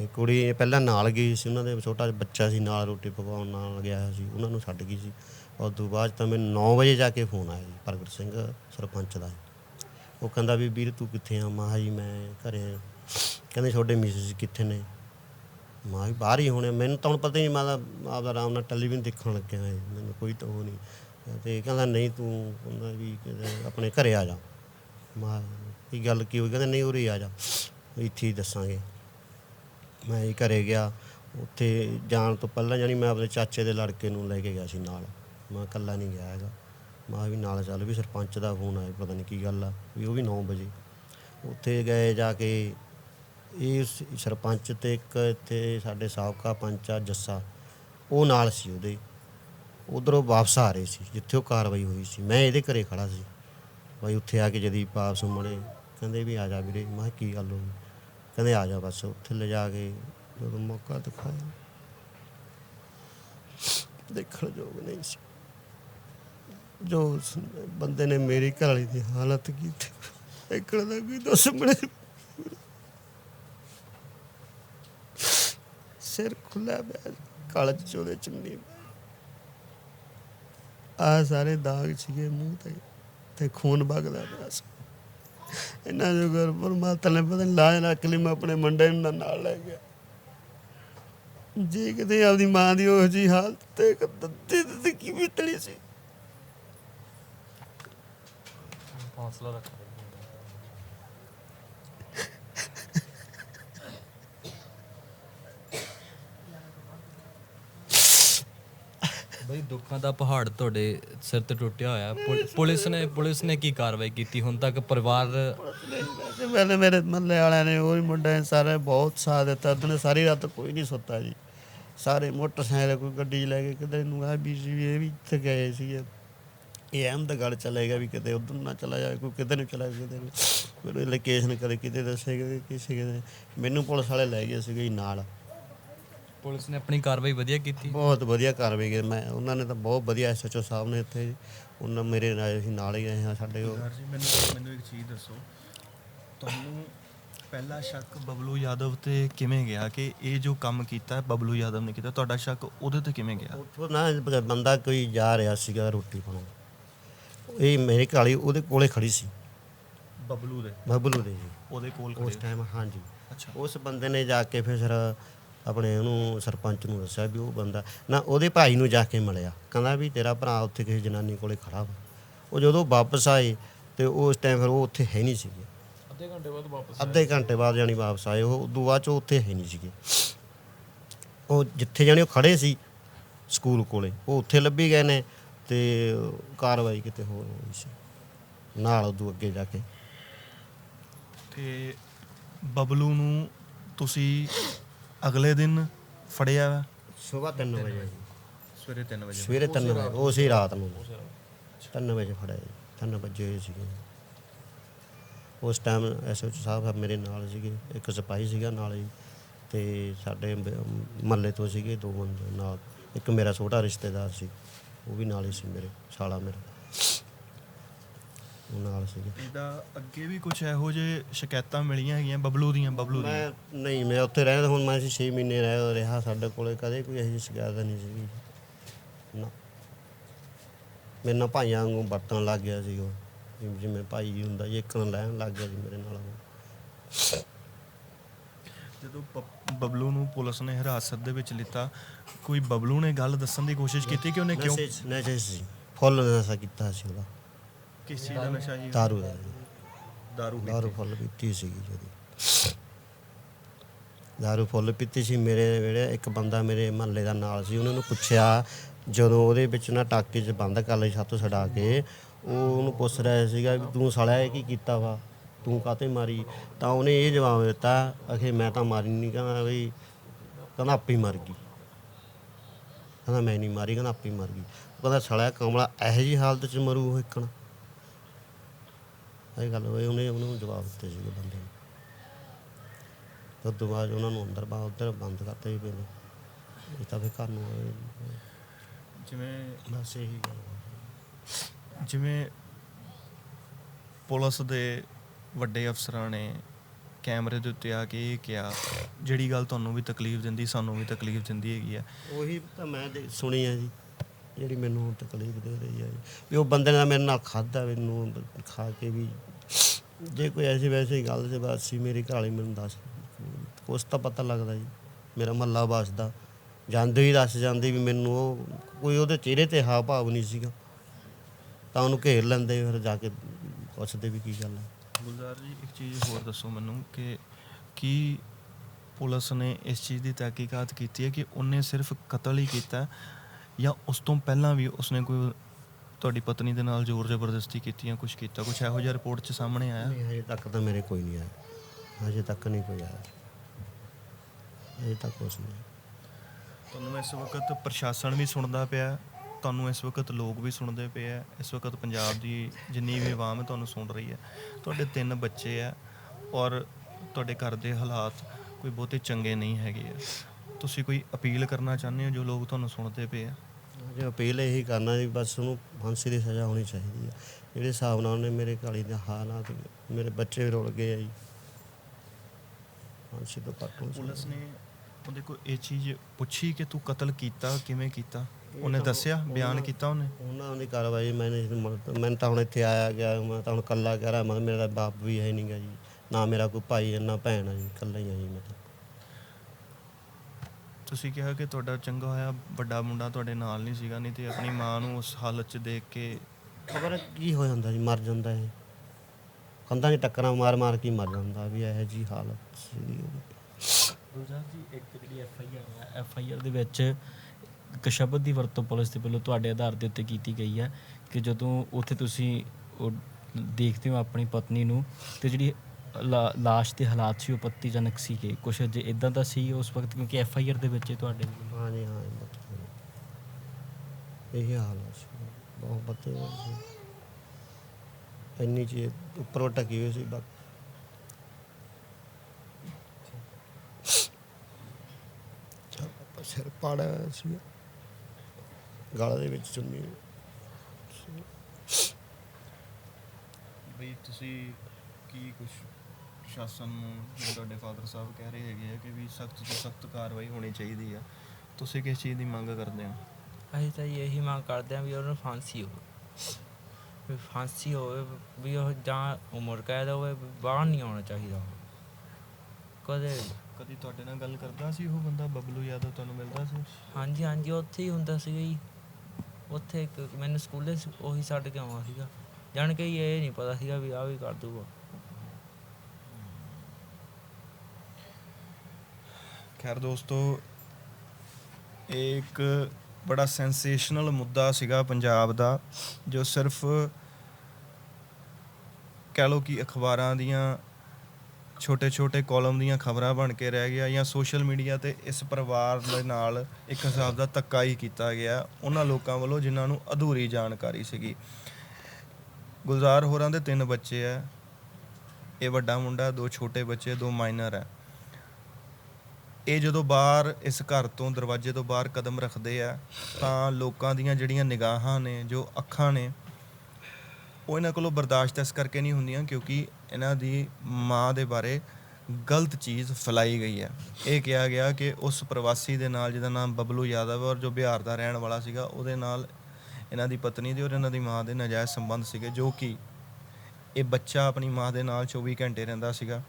ਇਹ ਕੁੜੀ ਪਹਿਲਾਂ ਨਾਲ ਗਈ ਸੀ, ਉਹਨਾਂ ਦੇ ਛੋਟਾ ਜਿਹਾ ਬੱਚਾ ਸੀ, ਨਾਲ ਰੋਟੀ ਪਕਾਉਣ ਨਾਲ ਗਿਆ ਸੀ। ਉਹਨਾਂ ਨੂੰ ਛੱਡ ਗਈ ਸੀ। ਉਸ ਤੋਂ ਬਾਅਦ ਤਾਂ ਮੈਨੂੰ 9 ਵਜੇ ਜਾ ਕੇ ਫੋਨ ਆਇਆ ਜੀ, ਪ੍ਰਗਟ ਸਿੰਘ ਸਰਪੰਚ ਦਾ। ਉਹ ਕਹਿੰਦਾ ਵੀ ਵੀਰ ਤੂੰ ਕਿੱਥੇ ਆ? ਮਾਂ ਜੀ, ਮੈਂ ਘਰੇ ਕਹਿੰਦੇ ਤੁਹਾਡੇ ਮਿਸਿਸ ਕਿੱਥੇ ਨੇ? ਮਾਂ ਵੀ ਬਾਹਰ ਹੀ ਹੋਣੇ ਮੈਨੂੰ ਤਾਂ ਹੁਣ ਪਤਾ ਹੀ ਮੈਂ ਤਾਂ ਆਪਦਾ ਆਰਾਮ ਨਾਲ ਟੈਲੀਵਿਜ਼ਨ ਦੇਖਣ ਲੱਗਿਆ ਹਾਂ। ਮੈਨੂੰ ਕੋਈ ਤਾਂ ਉਹ ਨਹੀਂ। ਤੇ ਕਹਿੰਦਾ, ਨਹੀਂ ਤੂੰ ਕਹਿੰਦਾ ਵੀ ਕਿਤੇ ਆਪਣੇ ਘਰੇ ਆ ਜਾ। ਮਾਂ ਇਹ ਗੱਲ ਕੀ ਹੋਈ? ਕਹਿੰਦਾ, ਨਹੀਂ ਉਰੇ ਆ ਜਾ। ਇੱਥੇ ਹੀ ਦੱਸਾਂਗੇ। ਮੈਂ ਹੀ ਘਰੇ ਗਿਆ। ਉੱਥੇ ਜਾਣ ਤੋਂ ਪਹਿਲਾਂ ਜਾਨੀ ਮੈਂ ਆਪਣੇ ਚਾਚੇ ਦੇ ਲੜਕੇ ਨੂੰ ਲੈ ਕੇ ਗਿਆ ਸੀ ਨਾਲ। ਮੈਂ ਇਕੱਲਾ ਨਹੀਂ ਗਿਆ ਹੈਗਾ। ਮਾਂ ਵੀ ਨਾਲ ਚੱਲ ਵੀ ਸਰਪੰਚ ਦਾ ਫੋਨ ਆਇਆ, ਪਤਾ ਨਹੀਂ ਕੀ ਗੱਲ ਆ। ਵੀ ਉਹ ਵੀ 9 ਵਜੇ। ਉੱਥੇ ਗਏ ਜਾ ਕੇ ਇਹ ਸ- ਸਰਪੰਚ ਤੇ ਇੱਕ ਇੱਥੇ ਸਾਡੇ ਸਾਬਕਾ ਪੰਚ ਆ ਜੱਸਾ, ਉਹ ਨਾਲ ਸੀ ਉਹਦੇ। ਉਧਰੋਂ ਵਾਪਸ ਆ ਰਹੇ ਸੀ, ਜਿੱਥੇ ਉਹ ਕਾਰਵਾਈ ਹੋਈ ਸੀ। ਮੈਂ ਇਹਦੇ ਘਰੇ ਖੜਾ ਸੀ। ਬਾਈ ਉੱਥੇ ਆ ਕੇ ਜਦੀ ਵਾਪਸ ਮੁੜੇ। ਕਹਿੰਦੇ ਵੀ ਆ ਜਾ ਵੀਰੇ। ਮੈਂ ਕਿਹਾ, ਕੀ ਗੱਲ ਹੋ ਗਈ? ਕਹਿੰਦੇ, ਆ ਜਾ ਬਸ, ਉੱਥੇ ਲਿਜਾ ਕੇ ਜਦੋਂ ਮੌਕਾ ਦਿਖਾਇਆ। ਦੇਖਣ ਯੋਗ ਨਹੀਂ ਸੀ। ਜੋ ਉਸ ਬੰਦੇ ਨੇ ਮੇਰੀ ਘਰ ਵਾਲੀ ਦੀ ਹਾਲਤ ਕੀਤੀ ਇੱਕ ਦਾ ਕੋਈ ਦੱਸ ਸਿਰ ਖੁੱਲਾ ਪਿਆ ਕਾਲਜ ਚ ਚੁੰਨੀ ਆ ਸਾਰੇ ਦਾਗ ਸੀਗੇ ਮੂੰਹ ਤੇ ਤੇ ਖੂਨ ਵਗਦਾ ਪਿਆ ਸੀ। ਇਹਨਾਂ ਜੋ ਘਰ ਪਰਮਾਤਮਾ ਨੇ ਪਤਾ ਨੀ ਲਾਜ ਰੱਖ ਲਈ, ਮੈਂ ਆਪਣੇ ਮੰਡੇ ਨੂੰ ਨਾਲ ਲੈ ਗਿਆ। ਜੇ ਕਿਤੇ ਆਪਦੀ ਮਾਂ ਦੀ ਉਹ ਜੀ ਹਾਲਤ ਤੇ ਦਿੱਤੀ ਦਿੱਤੀ ਕੀ ਬੀਤਣੀ ਸੀ? ਹੌਸਲਾ ਰੱਖ। ਬਈ ਦੁੱਖਾਂ ਦਾ ਪਹਾੜ ਤੁਹਾਡੇ ਸਿਰ ਤੇ ਟੁੱਟਿਆ ਹੋਇਆ। ਪੁਲਿਸ ਨੇ ਪੁਲਿਸ ਨੇ ਕੀ ਕਾਰਵਾਈ ਕੀਤੀ? ਹੁਣ ਤੱਕ ਪਰਿਵਾਰ ਵੈਸੇ ਪਹਿਲੇ ਮੇਰੇ ਮੱਲੇ ਵਾਲਿਆਂ ਨੇ ਉਹ ਵੀ ਮੁੰਡੇ ਨੇ ਸਾਰੇ ਬਹੁਤ ਸਾਥ ਦਿੱਤਾ। ਉਹਨੇ ਸਾਰੀ ਰਾਤ ਕੋਈ ਨਹੀਂ ਸੁੱਤਾ ਜੀ। ਸਾਰੇ ਮੋਟਰਸਾਈਕਲ ਕੋਈ ਗੱਡੀ ਲੈ ਕੇ ਕਿਤੇ ਨੂੰ ਆ ਵੀ ਸੀ ਇਹ ਵੀ ਇੱਥੇ ਗਏ ਸੀ ਇਹ ਅਹਿਮਦਗੜ੍ਹ ਚਲੇਗਾ ਵੀ ਕਿਤੇ ਉਧਰ ਨਾ ਚਲਾ ਜਾਵੇ ਕੋਈ ਕਿਤੇ ਨੂੰ ਚਲਾ ਜਾਵੇ ਕਿਤੇ ਨੂੰ। ਲੋਕੇਸ਼ਨ ਕਦੇ ਕਿਤੇ ਦੱਸੇ ਕਦੇ ਕਿਸੇ ਕਿਤੇ। ਮੈਨੂੰ ਪੁਲਿਸ ਵਾਲੇ ਲੈ ਗਏ ਸੀਗੇ ਜੀ ਨਾਲ। ਪੁਲਿਸ ਨੇ ਆਪਣੀ ਕਾਰਵਾਈ ਵਧੀਆ ਕੀਤੀ? ਬਹੁਤ ਵਧੀਆ ਕਾਰਵਾਈ ਕੀਤੀ। ਮੈਂ ਉਹਨਾਂ ਨੇ ਤਾਂ ਬਹੁਤ ਵਧੀਆ ਐਸਐਚਓ ਸਾਹਿਬ ਨੇ ਇੱਥੇ ਉਹਨਾਂ ਮੇਰੇ ਨਾਲ ਅਸੀਂ ਨਾਲ ਹੀ ਰਹੇ ਹਾਂ ਸਾਡੇ ਉਹ ਸਰ ਜੀ ਮੈਨੂੰ ਮੈਨੂੰ ਇੱਕ ਚੀਜ਼ ਦੱਸੋ। ਤੁਹਾਨੂੰ ਪਹਿਲਾ ਸ਼ੱਕ ਬਬਲੂ ਯਾਦਵ ਤੇ ਕਿਵੇਂ ਗਿਆ ਕਿ ਇਹ ਜੋ ਕੰਮ ਕੀਤਾ ਬਬਲੂ ਯਾਦਵ ਨੇ ਕੀਤਾ? ਤੁਹਾਡਾ ਸ਼ੱਕ ਉਹਦੇ ਤੇ ਕਿਵੇਂ ਗਿਆ? ਉੱਥੋਂ ਨਾ ਬੰਦਾ ਕੋਈ ਜਾ ਰਿਹਾ ਸੀਗਾ ਰੋਟੀ ਖਾਣ ਇਹ ਮੇਰੇ ਘਾਲੀ ਉਹਦੇ ਕੋਲੇ ਖੜੀ ਸੀ। ਬਬਲੂ ਦੇ? ਬਬਲੂ ਦੇ ਜੀ। ਉਹਦੇ ਕੋਲ ਉਸ ਟਾਈਮ ਹਾਂਜੀ। ਅੱਛਾ। ਉਸ ਬੰਦੇ ਨੇ ਜਾ ਕੇ ਫਿਰ ਆਪਣੇ ਉਹਨੂੰ ਸਰਪੰਚ ਨੂੰ ਦੱਸਿਆ ਵੀ ਉਹ ਬੰਦਾ ਨਾ ਉਹਦੇ ਭਾਈ ਨੂੰ ਜਾ ਕੇ ਮਿਲਿਆ। ਕਹਿੰਦਾ ਵੀ ਤੇਰਾ ਭਰਾ ਉੱਥੇ ਕਿਸੇ ਜਨਾਨੀ ਕੋਲੇ ਖੜਾ ਵਾ। ਉਹ ਜਦੋਂ ਵਾਪਸ ਆਏ ਤੇ ਉਸ ਟਾਈਮ ਫਿਰ ਉਹ ਉੱਥੇ ਹੈ ਨਹੀਂ ਸੀਗੇ। ਅੱਧੇ ਘੰਟੇ ਬਾਅਦ ਵਾਪਸ ਅੱਧੇ ਘੰਟੇ ਬਾਅਦ ਜਾਨੀ ਵਾਪਸ ਆਏ ਉਹ ਉਦੋਂ ਬਾਅਦ ਚ ਉਹ ਉੱਥੇ ਹੈ ਨਹੀਂ ਸੀਗੇ। ਉਹ ਜਿੱਥੇ ਜਾਨੀ ਉਹ ਖੜੇ ਸੀ ਸਕੂਲ ਕੋਲੇ ਉਹ ਉੱਥੇ ਲੱਭੀ ਗਏ ਨੇ ਤੇ ਕਾਰਵਾਈ ਕਿਤੇ ਹੋਰ ਹੋਈ ਸੀ। ਨਾਲ ਉਦੋਂ ਅੱਗੇ ਜਾ ਕੇ। ਤੇ ਬਬਲੂ ਨੂੰ ਤੁਸੀਂ ਅਗਲੇ ਦਿਨ ਫੜਿਆ ਵਾ। ਸਵੇਰ 3 ਵਜੇ। ਸਵੇਰੇ 3 ਵਜੇ। ਸਵੇਰੇ 3 ਵਜੇ। ਉਹ ਸੀ ਰਾਤ ਨੂੰ। 3 ਵਜੇ ਫੜਿਆ ਜੀ। 3 ਵਜੇ ਹੋਏ ਸੀਗੇ। ਉਸ ਟਾਈਮ ਐਸਓਚ ਸਾਹਿਬ ਮੇਰੇ ਨਾਲ ਸੀਗੇ। ਇੱਕ ਸਿਪਾਹੀ ਸੀਗਾ ਨਾਲ ਹੀ। ਤੇ ਸਾਡੇ ਮਹੱਲੇ ਤੋਂ ਸੀਗੇ ਦੋ ਬੰਦੇ ਨਾਲ। ਇੱਕ ਮੇਰਾ ਛੋਟਾ ਰਿਸ਼ਤੇਦਾਰ ਸੀ। ਉਹ ਵੀ ਨਾਲ ਹੀ ਸੀ ਮੇਰੇ। ਸਾਲਾ ਮੇਰਾ। ਉਹ ਨਾਲ ਸੀਗੇ। ਇਹਦਾ ਅੱਗੇ ਵੀ ਕੁਝ ਇਹੋ ਜਿਹੇ ਸ਼ਿਕਾਇਤਾਂ ਮਿਲੀਆਂ ਹੈਗੀਆਂ ਬਬਲੂ ਦੀਆਂ ਬਬਲੂ ਦੀਆਂ? ਮੈਂ ਨਹੀਂ ਮੈਂ ਉੱਥੇ ਰਹਿ ਹੁਣ ਮੈਂ 6 ਮਹੀਨੇ ਰਹਿ ਰਿਹਾ ਸਾਡੇ ਕੋਲੇ ਕਦੇ ਕੋਈ ਇਹੋ ਜਿਹੀ ਸ਼ਿਕਾਇਤ ਨਹੀਂ ਸੀਗੀ। ਨਾ। ਮੇਰੇ ਨਾਲ ਭਾਈਆਂ ਵਾਂਗੂ ਵਰਤਣ ਲੱਗ ਗਿਆ ਸੀ ਉਹ। ਜਿਵੇਂ- ਜਿਵੇਂ ਭਾਈ ਹੀ ਹੁੰਦਾ ਨਾਲ ਲੈਣ ਲੱਗ ਗਿਆ ਜੀ ਮੇਰੇ ਨਾਲ ਉਹ। ਜਦੋਂ ਬ- ਬਬਲੂ ਨੂੰ ਪੁਲਿਸ ਨੇ ਹਿਰਾਸਤ ਦੇ ਵਿੱਚ ਲਿੱਤਾ ਕੋਈ ਬਬਲੂ ਨੇ ਗੱਲ ਦੱਸਣ ਦੀ ਕੋਸ਼ਿਸ਼ ਕੀਤੀ ਕਿ ਉਹਨੇ ਕਿਉਂ? ਨਸ਼ੇ 'ਚ- ਨਸ਼ੇ 'ਚ ਸੀ। ਫੁੱਲ ਨਸ਼ਾ ਕੀਤਾ ਸੀ ਉਹਦਾ। ਕਿਸ ਚੀਜ਼ ਦਾ ਨਸ਼ਾ ਜੀ? ਦਾਰੂ ਦਾ ਜੀ। ਦਾਰੂ ਦਾਰੂ ਫੁੱਲ ਪੀਤੀ ਸੀਗੀ ਜਿਹੜੀ ਦਾਰੂ ਫੁੱਲ ਪੀਤੀ ਸੀ। ਮੇਰੇ ਵੇਲੇ ਇੱਕ ਬੰਦਾ ਮੇਰੇ ਮਹੱਲੇ ਦਾ ਨਾਲ ਸੀ ਉਹਨੇ ਪੁੱਛਿਆ ਜਦੋਂ ਉਹਦੇ ਵਿੱਚ ਨਾ ਟਾਕੀ 'ਚ ਬੰਦ ਕਰ ਲਈ ਛੱਤ ਛਡਾ ਕੇ ਉਹ ਉਹਨੂੰ ਪੁੱਛ ਰਿਹਾ ਸੀਗਾ ਵੀ ਤੂੰ ਸਾਲਿਆ ਇਹ ਕੀ ਕੀਤਾ ਵਾ? ਤੂੰ ਕਾਤੇ ਮਾਰੀ? ਤਾਂ ਉਹਨੇ ਇਹ ਜਵਾਬ ਦਿੱਤਾ ਅਖੇ ਮੈਂ ਤਾਂ ਮਾਰੀ ਨਹੀਂ ਕਹਿੰਦਾ ਵੀ ਕਹਿੰਦਾ ਆਪੇ ਹੀ ਮਰ ਗਈ। ਕਹਿੰਦਾ ਮੈਂ ਨਹੀਂ ਮਾਰੀ ਕਹਿੰਦਾ ਆਪੇ ਹੀ ਮਰ ਗਈ। ਉਹ ਕਹਿੰਦਾ ਸਾਲਿਆ ਕਮਲਾ ਇਹੋ ਜੀ ਹਾਲਤ 'ਚ ਮਰੂ ਉਹ ਇੱਕਣ ਇਹ ਗੱਲ ਹੋਈ ਉਹਨੇ ਉਹਨੂੰ ਜਵਾਬ ਦਿੱਤੇ ਸੀਗੇ ਬੰਦੇ ਨੇ। ਤੇ ਬਾਅਦ ਉਹਨਾਂ ਨੂੰ ਅੰਦਰ ਬਾ ਉੱਧਰ ਬੰਦ ਕਰਤਾ ਹੀ ਪਹਿਲੇ ਇਹ ਤਾਂ ਫਿਰ ਘਰ ਨੂੰ ਆਏ। ਜਿਵੇਂ ਬਸ ਇਹੀ ਗੱਲ ਆ। ਜਿਵੇਂ ਪੁਲਿਸ ਦੇ ਵੱਡੇ ਅਫਸਰਾਂ ਨੇ ਕੈਮਰੇ ਦੇ ਉੱਤੇ ਆ ਕੇ ਇਹ ਕਿਹਾ ਜਿਹੜੀ ਗੱਲ ਤੁਹਾਨੂੰ ਵੀ ਤਕਲੀਫ ਦਿੰਦੀ ਸਾਨੂੰ ਵੀ ਤਕਲੀਫ ਦਿੰਦੀ ਹੈਗੀ ਆ। ਉਹੀ ਤਾਂ ਮੈਂ ਦੇ- ਸੁਣੀ ਆ ਜੀ। ਜਿਹੜੀ ਮੈਨੂੰ ਹੁਣ ਤਕਲੀਫ ਦੇ ਰਹੀ ਹੈ ਜੀ ਵੀ ਉਹ ਬੰਦੇ ਨੇ ਮੇਰੇ ਨਾਲ ਖਾਦਾ ਮੈਨੂੰ ਖਾ ਕੇ ਵੀ। ਜੇ ਕੋਈ ਐਸੀ ਵੈਸੀ ਗੱਲ ਸੀ ਬਸ ਸੀ ਮੇਰੀ ਘਾਲੀ ਮੈਨੂੰ ਦੱਸ ਕੁਛ ਤਾਂ ਪਤਾ ਲੱਗਦਾ ਜੀ। ਮੇਰਾ ਮਹੱਲਾ ਵਸਦਾ। ਜਾਂਦੇ ਹੀ ਦੱਸ ਜਾਂਦੇ ਵੀ ਮੈਨੂੰ ਉਹ ਕੋਈ ਉਹਦੇ ਚਿਹਰੇ ਤੇ ਹਾਵ ਭਾਵ ਨਹੀਂ ਸੀਗਾ। ਤਾਂ ਉਹਨੂੰ ਘੇਰ ਲੈਂਦੇ ਫਿਰ ਜਾ ਕੇ ਪੁੱਛਦੇ ਵੀ ਕੀ ਗੱਲ ਹੈ। ਗੁਲਜ਼ਾਰ ਜੀ, ਇੱਕ ਚੀਜ਼ ਹੋਰ ਦੱਸੋ ਮੈਨੂੰ ਕਿ ਕੀ ਪੁਲਿਸ ਨੇ ਇਸ ਚੀਜ਼ ਦੀ ਤਹਿਕੀਕਾਤ ਕੀਤੀ ਹੈ ਕਿ ਉਹਨੇ ਸਿਰਫ ਕਤਲ ਹੀ ਕੀਤਾ? ਜਾਂ ਉਸ ਤੋਂ ਪਹਿਲਾਂ ਵੀ ਉਸਨੇ ਕੋਈ ਤੁਹਾਡੀ ਪਤਨੀ ਦੇ ਨਾਲ ਜ਼ੋਰ ਜ਼ਬਰਦਸਤੀ ਕੀਤੀ ਜਾਂ ਕੁਝ ਕੀਤਾ? ਕੁਝ ਇਹੋ ਜਿਹਾ ਰਿਪੋਰਟ 'ਚ ਸਾਹਮਣੇ ਆਇਆ? ਨਹੀਂ ਹਜੇ ਤੱਕ ਤਾਂ ਮੇਰੇ ਕੋਈ ਨਹੀਂ ਆਇਆ। ਹਜੇ ਤੱਕ ਨਹੀਂ ਕੋਈ ਆਇਆ। ਹਜੇ ਤੱਕ ਕੁਛ ਨਹੀਂ। ਤੁਹਾਨੂੰ ਇਸ ਵਕਤ ਪ੍ਰਸ਼ਾਸਨ ਵੀ ਸੁਣਦਾ ਪਿਆ ਤੁਹਾਨੂੰ ਇਸ ਵਕਤ ਲੋਕ ਵੀ ਸੁਣਦੇ ਪਏ ਆ ਇਸ ਵਕਤ ਪੰਜਾਬ ਦੀ ਜਿੰਨੀ ਵੀ ਆਵਾਮ ਹੈ ਤੁਹਾਨੂੰ ਸੁਣ ਰਹੀ ਹੈ। ਤੁਹਾਡੇ ਤਿੰਨ ਬੱਚੇ ਆ ਔਰ ਤੁਹਾਡੇ ਘਰ ਦੇ ਹਾਲਾਤ ਕੋਈ ਬਹੁਤੇ ਚੰਗੇ ਨਹੀਂ ਹੈਗੇ ਆ। ਤੁਸੀਂ ਕੋਈ ਅਪੀਲ ਕਰਨਾ ਚਾਹੁੰਦੇ ਹੋ ਜੋ ਲੋਕ ਤੁਹਾਨੂੰ ਸੁਣਦੇ ਪਏ ਆ? ਜੇ ਅਪੀਲ ਇਹੀ ਕਰਨਾ ਜੀ ਬਸ ਉਹਨੂੰ ਫਾਂਸੀ ਦੀ ਸਜ਼ਾ ਹੋਣੀ ਚਾਹੀਦੀ ਹੈ ਜਿਹੜੇ ਹਿਸਾਬ ਨਾਲ ਉਹਨੇ ਮੇਰੇ ਕਾਲੀ ਦੇ ਹਾਲਾਤ ਮੇਰੇ ਬੱਚੇ ਰੁਲ ਗਏ ਆ ਜੀ। ਫਾਂਸੀ ਤੋਂ ਘੱਟ ਹੋਣੀ ਪੁਲਿਸ ਨੇ ਉਹਦੇ ਕੋਲ ਇਹ ਚੀਜ਼ ਪੁੱਛੀ ਕਿ ਤੂੰ ਕਤਲ ਕੀਤਾ ਕਿਵੇਂ ਕੀਤਾ? ਉਹਨੇ ਦੱਸਿਆ ਬਿਆਨ ਕੀਤਾ ਉਹਨੇ? ਉਹਨਾਂ ਦੀ ਕਾਰਵਾਈ ਮੈਨੇ ਮੈਂ ਤਾਂ ਹੁਣ ਇੱਥੇ ਆਇਆ ਗਿਆ ਮੈਂ ਤਾਂ ਹੁਣ ਕੱਲਾ ਕਹਿ ਰਿਹਾ ਮੈਂ ਮੇਰਾ ਬਾਪ ਵੀ ਹੈ ਨਹੀਂਗਾ ਜੀ। ਨਾ ਮੇਰਾ ਕੋਈ ਭਾਈ ਹੈ ਨਾ ਭੈਣ ਹੈ ਜੀ ਕੱਲਾ ਹੀ ਆ ਜੀ ਮੈਂ ਤਾਂ। ਤੁਸੀਂ ਕਿਹਾ ਕਿ ਤੁਹਾਡਾ ਚੰਗਾ ਹੋਇਆ ਵੱਡਾ ਮੁੰਡਾ ਤੁਹਾਡੇ ਨਾਲ ਨਹੀਂ ਸੀਗਾ ਨਹੀਂ ਤੇ ਆਪਣੀ ਮਾਂ ਨੂੰ ਉਸ ਹਾਲਤ 'ਚ ਦੇਖ ਕੇ ਖਬਰ ਕੀ ਹੋ ਜਾਂਦਾ ਜੀ ਮਰ ਜਾਂਦਾ ਇਹ। ਕੰਧਾਂ 'ਚ ਟੱਕਰਾਂ ਮਾਰ ਮਾਰ ਕੇ ਹੀ ਮਰ ਜਾਂਦਾ ਵੀ ਇਹੋ ਜੀ ਹਾਲਤ ਸੀਗੀ ਉਹਦੀ। ਜੀ ਇੱਕ ਜਿਹੜੀ ਐਫ ਆਈ ਆਰ ਹੈ ਐਫ ਆਈ ਆਰ ਦੇ ਵਿੱਚ ਇੱਕ ਸ਼ਬਦ ਦੀ ਵਰਤੋਂ ਪੁਲਿਸ ਦੇ ਵੱਲੋਂ ਤੁਹਾਡੇ ਆਧਾਰ ਦੇ ਉੱਤੇ ਕੀਤੀ ਗਈ ਹੈ ਕਿ ਜਦੋਂ ਉੱਥੇ ਤੁਸੀਂ ਉਹ ਦੇਖਦੇ ਹੋ ਆਪਣੀ ਪਤਨੀ ਨੂੰ ਤੇ ਜਿਹੜੀ ਲਾਸ਼ ਦੇ ਹਾਲਾਤ ਸੀ ਉਹ ਪੱਤੀਜਨਕ ਸੀਗੇ। ਕੁਛ ਜੇ ਇਦਾਂ ਦਾ ਸੀ ਉਸ ਵਕਤ ਕਿਉਂਕਿ ਐਫ ਆਈ ਆਰ ਦੇ ਵਿੱਚ ਤੁਹਾਡੇ ਹਾਂ ਜੀ ਹਾਂ ਜੀ, ਇਹ ਹਾਲ ਹੈ ਸੀ ਬਹੁਤ ਬੱਤੇ ਸੀ। ਇੰਨੀ ਚੀਜ਼ ਉੱਪਰੋਂ ਟਕੀ ਹੋਈ ਸੀ ਬਸ। ਸਿਰ ਪਾੜਾ ਸੀ। ਗਾਲਾਂ ਦੇ ਵਿੱਚ ਚੁੰਨੀ ਬਈ ਤੁਸੀਂ ਕੀ ਕੁਝ ਪ੍ਰਸ਼ਾਸਨ ਨੂੰ ਜਿਵੇਂ ਤੁਹਾਡੇ ਫਾਦਰ ਸਾਹਿਬ ਕਹਿ ਰਹੇ ਹੈਗੇ ਆ ਕਿ ਵੀ ਸਖਤ ਤੋਂ ਸਖਤ ਕਾਰਵਾਈ ਹੋਣੀ ਚਾਹੀਦੀ ਆ। ਤੁਸੀਂ ਕਿਸ ਚੀਜ਼ ਦੀ ਮੰਗ ਕਰਦੇ ਹੋ? ਅਸੀਂ ਤਾਂ ਇਹੀ ਮੰਗ ਕਰਦੇ ਹਾਂ ਵੀ ਉਹਨੂੰ ਫਾਂਸੀ ਹੋਵੇ। ਵੀ ਫਾਂਸੀ ਹੋਵੇ ਵੀ ਉਹ ਜਾਂ ਉਮਰ ਕੈਦ ਹੋਵੇ ਵੀ ਬਾਹਰ ਨਹੀਂ ਆਉਣਾ ਚਾਹੀਦਾ। ਕਦੇ ਵੀ। ਕਦੀ ਤੁਹਾਡੇ ਨਾਲ ਗੱਲ ਕਰਦਾ ਸੀ ਉਹ ਬੰਦਾ? ਬਬਲੂ ਯਾਦਵ ਤੁਹਾਨੂੰ ਮਿਲਦਾ ਸੀ? ਹਾਂਜੀ ਹਾਂਜੀ ਉੱਥੇ ਹੀ ਹੁੰਦਾ ਸੀਗਾ ਜੀ। ਉੱਥੇ ਇੱਕ ਮੈਨੂੰ ਸਕੂਲੇ ਸ- ਉਹੀ ਛੱਡ ਕੇ ਆਉਣਾ ਸੀਗਾ। ਜਾਣ ਕੇ ਇਹ ਨਹੀਂ ਪਤਾ ਸੀਗਾ ਵੀ ਆ ਵੀ ਕਰ ਦੂਗਾ ਖੈਰ ਦੋਸਤੋ, ਇਹ ਇੱਕ ਬੜਾ ਸੈਂਸੇਸ਼ਨਲ ਮੁੱਦਾ ਸੀਗਾ ਪੰਜਾਬ ਦਾ, ਜੋ ਸਿਰਫ ਕਹਿ ਲਓ ਕਿ ਅਖਬਾਰਾਂ ਦੀਆਂ ਛੋਟੇ-ਛੋਟੇ ਕਾਲਮ ਦੀਆਂ ਖਬਰਾਂ ਬਣ ਕੇ ਰਹਿ ਗਿਆ ਜਾਂ ਸੋਸ਼ਲ ਮੀਡੀਆ ਤੇ ਇਸ ਪਰਿਵਾਰ ਦੇ ਨਾਲ ਇੱਕ ਹਿਸਾਬ ਦਾ ਧੱਕਾ ਹੀ ਕੀਤਾ ਗਿਆ ਉਹਨਾਂ ਲੋਕਾਂ ਵੱਲੋਂ ਜਿਨ੍ਹਾਂ ਨੂੰ ਅਧੂਰੀ ਜਾਣਕਾਰੀ ਸੀਗੀ। ਗੁਲਜ਼ਾਰ ਹੋਰਾਂ ਦੇ ਤਿੰਨ ਬੱਚੇ ਆ, ਇਹ ਵੱਡਾ ਮੁੰਡਾ, ਦੋ ਛੋਟੇ ਬੱਚੇ, ਦੋ ਮਾਈਨਰ ਹੈ ਇਹ ਜਦੋਂ ਬਾਹਰ, ਇਸ ਘਰ ਤੋਂ ਦਰਵਾਜ਼ੇ ਤੋਂ ਬਾਹਰ ਕਦਮ ਰੱਖਦੇ ਆ, ਤਾਂ ਲੋਕਾਂ ਦੀਆਂ ਜਿਹੜੀਆਂ ਨਿਗਾਹਾਂ ਨੇ, ਜੋ ਅੱਖਾਂ ਨੇ, ਉਹ ਇਹਨਾਂ ਕੋਲੋਂ ਬਰਦਾਸ਼ਤ ਇਸ ਕਰਕੇ ਨਹੀਂ ਹੁੰਦੀਆਂ ਕਿਉਂਕਿ ਇਹਨਾਂ ਦੀ ਮਾਂ ਦੇ ਬਾਰੇ ਗਲਤ ਚੀਜ਼ ਫੈਲਾਈ ਗਈ ਹੈ। ਇਹ ਕਿਹਾ ਗਿਆ ਕਿ ਉਸ ਪ੍ਰਵਾਸੀ ਦੇ ਨਾਲ, ਜਿਹਦਾ ਨਾਮ ਬਬਲੂ ਯਾਦਵ ਔਰ ਜੋ ਬਿਹਾਰ ਦਾ ਰਹਿਣ ਵਾਲਾ ਸੀਗਾ, ਉਹਦੇ ਨਾਲ ਇਹਨਾਂ ਦੀ ਪਤਨੀ ਦੇ ਔਰ ਇਹਨਾਂ ਦੀ ਮਾਂ ਦੇ ਨਾਜਾਇਜ਼ ਸੰਬੰਧ ਸੀਗੇ, ਜੋ ਕਿ ਇਹ ਬੱਚਾ ਆਪਣੀ ਮਾਂ ਦੇ ਨਾਲ 24 ਘੰਟੇ ਰਹਿੰਦਾ ਸੀਗਾ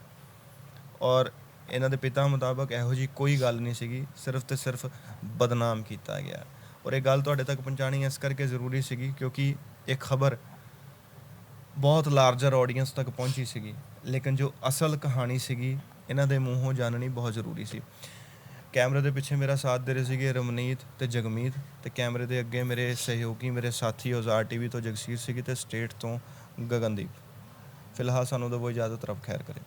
ਔਰ ਇਹਨਾਂ ਦੇ ਪਿਤਾ ਮੁਤਾਬਕ ਇਹੋ ਜੀ ਕੋਈ ਗੱਲ ਨਹੀਂ ਸੀਗੀ, ਸਿਰਫ ਤੇ ਸਿਰਫ ਬਦਨਾਮ ਕੀਤਾ ਗਿਆ। ਔਰ ਇਹ ਗੱਲ ਤੁਹਾਡੇ ਤੱਕ ਪਹੁੰਚਾਣੀ ਇਸ ਕਰਕੇ ਜ਼ਰੂਰੀ ਸੀਗੀ ਕਿਉਂਕਿ ਇਹ ਖਬਰ ਬਹੁਤ ਲਾਰਜਰ ਆਡੀਅנס ਤੱਕ ਪਹੁੰਚੀ ਸੀਗੀ, ਲੇਕਿਨ ਜੋ ਅਸਲ ਕਹਾਣੀ ਸੀਗੀ, ਇਹਨਾਂ ਦੇ ਮੂੰਹੋਂ ਜਾਣਨੀ ਬਹੁਤ ਜ਼ਰੂਰੀ ਸੀ। ਕੈਮਰੇ ਦੇ ਪਿੱਛੇ ਮੇਰਾ ਸਾਥ ਦੇ ਰਹੇ ਸੀਗੇ ਰਮਨੀਤ ਤੇ ਜਗਮੀਤ ਤੇ ਕੈਮਰੇ ਦੇ ਅੱਗੇ ਮੇਰੇ ਸਹਿਯੋਗੀ, ਮੇਰੇ ਸਾਥੀ ਔਜ਼ਾਰ ਟੀਵੀ ਤੋਂ ਜਗਸੀਰ ਸੀਗੀ ਤੇ ਸਟੇਟ ਤੋਂ ਗਗਨਦੀਪ। ਫਿਲਹਾਲ ਸਾਨੂੰ ਤਾਂ ਉਹ ਇਜਾਜ਼ਤ ਰੱਬ ਖੈਰ ਕਰੇ।